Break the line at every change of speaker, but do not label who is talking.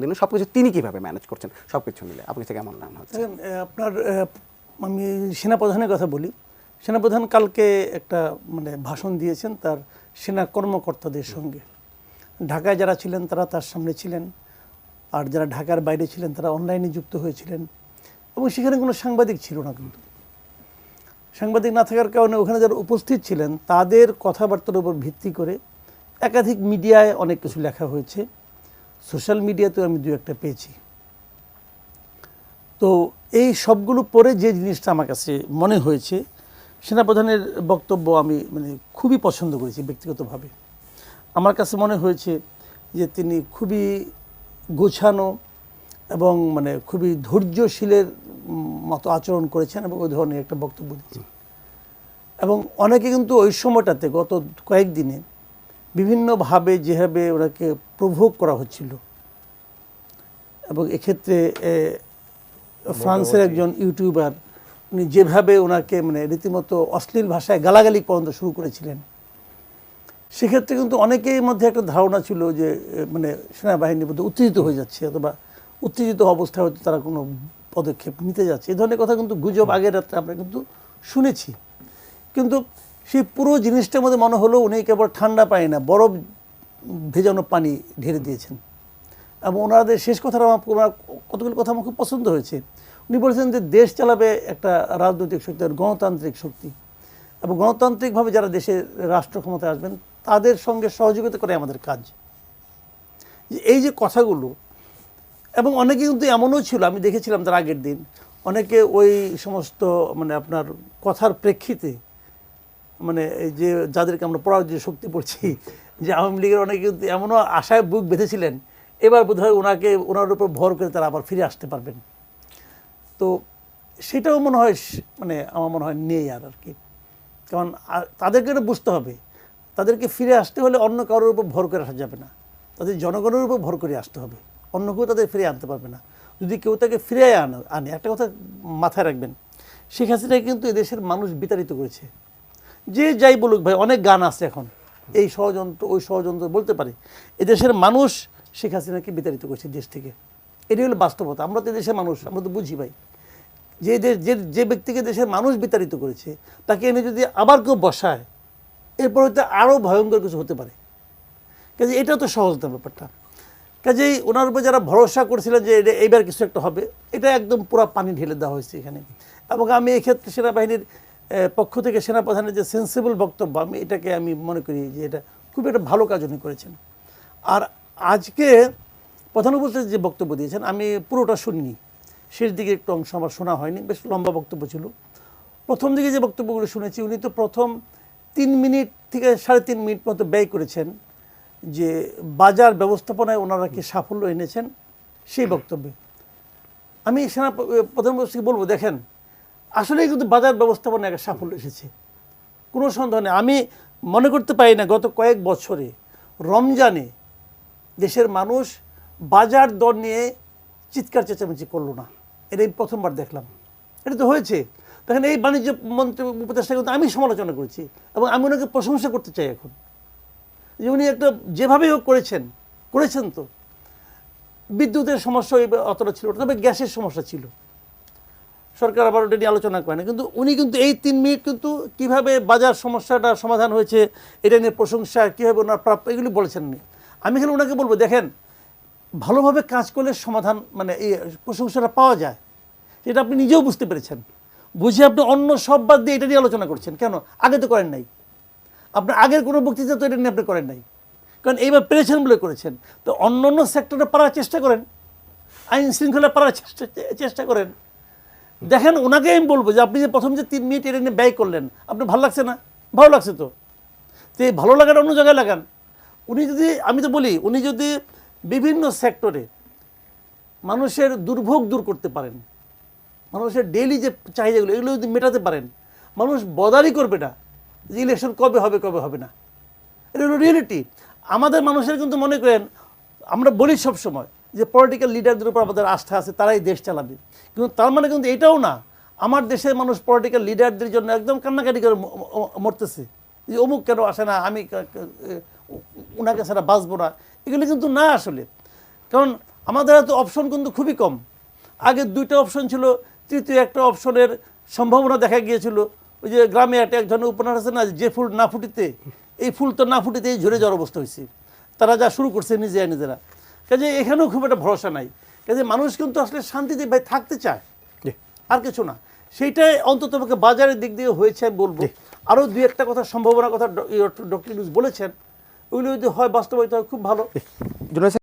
দিন সব কিছু তিনি কীভাবে ম্যানেজ করছেন সব কিছু মিলে। আপনি থেকে কেমন মনে হচ্ছে?
আপনার আমি সেনাপ্রধানের কথা বলি। সেনাপ্রধান কালকে একটা মানে ভাষণ দিয়েছেন তার সেনা কর্মকর্তাদের সঙ্গে। ঢাকায় যারা ছিলেন, তারা তার সামনে ছিলেন। আর যারা ঢাকার বাইরে ছিলেন, তারা অনলাইনে যুক্ত হয়েছিলেন। এবং সেখানে কোনো সাংবাদিক ছিল না কিন্তু। সাংবাদিক না থাকার কারণে ওখানে যারা উপস্থিত ছিলেন, তাদের কথাবার্তার উপর ভিত্তি করে একাধিক মিডিয়ায় অনেক কিছু লেখা হয়েছে। সোশ্যাল মিডিয়াতেও আমি দু একটা পেয়েছি। তো এই সবগুলো পরে যে জিনিসটা আমার কাছে মনে হয়েছে, সেনাপ্রধানের বক্তব্য আমি মানে খুবই পছন্দ করেছি ব্যক্তিগতভাবে। আমার কাছে মনে হয়েছে যে তিনি খুবই গোছানো এবং মানে খুবই ধৈর্যশীলের মতো আচরণ করেছেন এবং ওই ধরনের একটা বক্তব্য দিয়েছেন। এবং অনেকে কিন্তু ওই সময়টাতে গত কয়েকদিনে বিভিন্নভাবে যেভাবে ওনাকে প্রভোগ করা হচ্ছিল। এবং এক্ষেত্রে ফ্রান্সের একজন ইউটিউবার উনি যেভাবে ওনাকে মানে রীতিমতো অশ্লীল ভাষায় গালাগালি পর্যন্ত শুরু করেছিলেন। সেক্ষেত্রে কিন্তু অনেকের মধ্যে একটা ধারণা ছিল যে মানে সেনাবাহিনীর মধ্যে উত্তেজিত হয়ে যাচ্ছে অথবা উত্তেজিত অবস্থায় হয়তো তারা কোনো পদক্ষেপ নিতে যাচ্ছে। এ ধরনের কথা কিন্তু গুজব আগের রাত্রে আমরা কিন্তু শুনেছি। কিন্তু সেই পুরো জিনিসটার মধ্যে মনে হলো উনি কেবল ঠান্ডা পানি না, বরফ ভেজানো পানি ঢেলে দিয়েছেন। এবং ওনাদের শেষ কথাটা আমার ওনার কতগুলো কথা আমার খুব পছন্দ হয়েছে। উনি বলেছেন যে দেশ চালাবে একটা রাজনৈতিক শক্তি, আর গণতান্ত্রিক শক্তি। এবং গণতান্ত্রিকভাবে যারা দেশের রাষ্ট্র ক্ষমতায় আসবেন, তাদের সঙ্গে সহযোগিতা করে আমাদের কাজ। এই যে কথাগুলো, এবং অনেকে কিন্তু এমনও ছিল, আমি দেখেছিলাম তার আগের দিন, অনেকে ওই সমস্ত মানে আপনার কথার প্রেক্ষিতে মানে এই যে যাদেরকে আমরা পড়ার যে শক্তি পড়ছি যে আওয়ামী লীগের অনেকে কিন্তু এমনও আশায় বুক বেঁধেছিলেন, এবার বোধ হয় ওনাকে, ওনার উপর ভর করে তারা আবার ফিরে আসতে পারবেন। তো সেটাও মনে হয় মানে আমার মনে হয় নেই আর আর কি। কারণ তাদেরকে এটা বুঝতে হবে, তাদেরকে ফিরে আসতে হলে অন্য কারোর উপর ভর করে আসা যাবে না। তাদের জনগণের উপর ভর করে আসতে হবে, অন্য কেউ তাদের ফিরে আনতে পারবে না। যদি কেউ তাকে ফিরে আনে আনে, একটা কথা মাথায় রাখবেন, শেখ হাসিনা কিন্তু এদেশের মানুষ বিতাড়িত করেছে। যে যাই বলুক ভাই, অনেক গান আছে এখন। এই ষড়যন্ত্র, ওই ষড়যন্ত্র বলতে পারে। এদেশের মানুষ শেখ হাসিনাকে বিতাড়িত করেছে দেশ থেকে। এটাই হলো বাস্তবতা। আমরা তো দেশের মানুষ, আমরা তো বুঝি ভাই। যে দেশ, যে যে ব্যক্তিকে দেশের মানুষ বিতাড়িত করেছে, তাকে এনে যদি আবার কেউ বসায়, এরপর হয়তো আরও ভয়ঙ্কর কিছু হতে পারে। কাজে এটা তো সহজ না ব্যাপারটা। কাজেই ওনার উপর যারা ভরসা করছিলেন যে এটা এইবার কিছু একটা হবে, এটা একদম পুরো পানি ঢেলে দেওয়া হয়েছে এখানে। এবং আমি এক্ষেত্রে সেনাবাহিনীর পক্ষ থেকে সেনাপ্রধানের যে সেন্সিবল বক্তব্য, আমি এটাকে আমি মনে করি যে এটা খুব একটা ভালো কাজ উনি করেছেন। আর আজকে প্রধান উপস্থিত যে বক্তব্য দিয়েছেন, আমি পুরোটা শুনিনি। শেষ দিকে একটু অংশ আমার শোনা হয়নি, বেশ লম্বা বক্তব্য ছিল। প্রথম দিকে যে বক্তব্যগুলো শুনেছি, উনি তো প্রথম তিন মিনিট থেকে সাড়ে তিন মিনিট মতো ব্যয় করেছেন যে বাজার ব্যবস্থাপনায় ওনারা কি সাফল্য এনেছেন সেই বক্তব্যে। আমি সেনা প্রধানমন্ত্রীকে বলব, দেখেন আসলে কিন্তু বাজার ব্যবস্থাপনা একটা সাফল্য এসেছে। কোনো সন্দেহ নেই। আমি মনে করতে পারি না গত কয়েক বছরে রমজানে দেশের মানুষ বাজার দর নিয়ে চিৎকার চেঁচামেচি করল না। এটা এটাই প্রথমবার দেখলাম। এটা তো হয়েছে। দেখেন এই বাণিজ্য মন্ত্রী উপদেষ্টা কিন্তু আমি সমালোচনা করেছি এবং আমি ওনাকে প্রশংসা করতে চাই এখন। যে উনি একটা যেভাবে হোক করেছেন করেছেন তো। বিদ্যুতের সমস্যা অতটা ছিল তবে গ্যাসের সমস্যা ছিল। সরকার আবার ওটা নিয়ে আলোচনা করে না। কিন্তু উনি কিন্তু এই তিন মিনিট কিন্তু কীভাবে বাজার সমস্যাটা সমাধান হয়েছে, এটা নিয়ে প্রশংসা, কীভাবে ওনার প্রাপ্য, এগুলি বলেছেন উনি। আমি এখানে ওনাকে বলব, দেখেন, ভালোভাবে কাজ করলে সমাধান মানে এই প্রশংসাটা পাওয়া যায়। সেটা আপনি নিজেও বুঝতে পেরেছেন। বুঝে আপনি অন্য সব বাদ দিয়ে এটা নিয়ে আলোচনা করছেন। কেন? আগে তো করেন নাই। আপনার আগের কোনো বক্তৃতা তো এটা নিয়ে আপনি করেন নাই। কারণ এইবার পেরেছেন বলে করেছেন। তো অন্য অন্য সেক্টরে পারার চেষ্টা করেন। আইন শৃঙ্খলা পারার চেষ্টা চেষ্টা করেন। দেখেন ওনাকে আমি বলব যে আপনি যে প্রথম যে তিন মিনিট এটা নিয়ে ব্যয় করলেন আপনি ভালো লাগছে না? ভালো লাগছে তো? তো এই ভালো লাগাটা অন্য জায়গায় লাগান। উনি যদি, আমি তো বলি, উনি যদি বিভিন্ন সেক্টরে মানুষের দুর্ভোগ দূর করতে পারেন, মানুষের ডেইলি যে চাহিদাগুলো, এগুলো যদি মেটাতে পারেন, মানুষ বদারি করবে না যে ইলেকশন কবে হবে কবে হবে না। এটা হলো রিয়েলিটি আমাদের মানুষের কিন্তু মনে করেন, আমরা বলি সব সময় যে পলিটিক্যাল লিডারদের উপর আমাদের আস্থা আছে, তারাই দেশ চালাবে। কিন্তু তার মানে কিন্তু এটাও না, আমার দেশের মানুষ পলিটিক্যাল লিডারদের জন্য একদম কান্নাকাটি করে মরতেছে। যে অমুক কেন আসে না, আমি ওনাকে ছাড়া বাঁচবো না। এগুলো কিন্তু না আসলে। কারণ আমাদের হাতে অপশন কিন্তু খুবই কম। আগে দুইটা অপশন ছিল, তৃতীয় একটা অপশনের সম্ভাবনা দেখা গিয়েছিল। ওই যে গ্রামে একটা এক ধরনের উপন্যাস আছে না, যে ফুল না ফুটিতে, এই ফুল তো না ফুটিতেই ঝরে যাওয়ার অবস্থা হয়েছে। তারা যা শুরু করছে নিজে নিজেরা। কাজে এখানেও খুব একটা ভরসা নাই। কাজে মানুষ কিন্তু আসলে শান্তিতে ভাই থাকতে চায়। আর কিছু না। সেইটাই অন্তত বাজারের দিক দিয়ে হয়েছে আমি বলব। আরও দুই একটা কথা সম্ভাবনার কথা ডক্টর ইউজ বলেছেন। ওগুলো যদি হয় বাস্তবায়িত হয় খুব ভালো।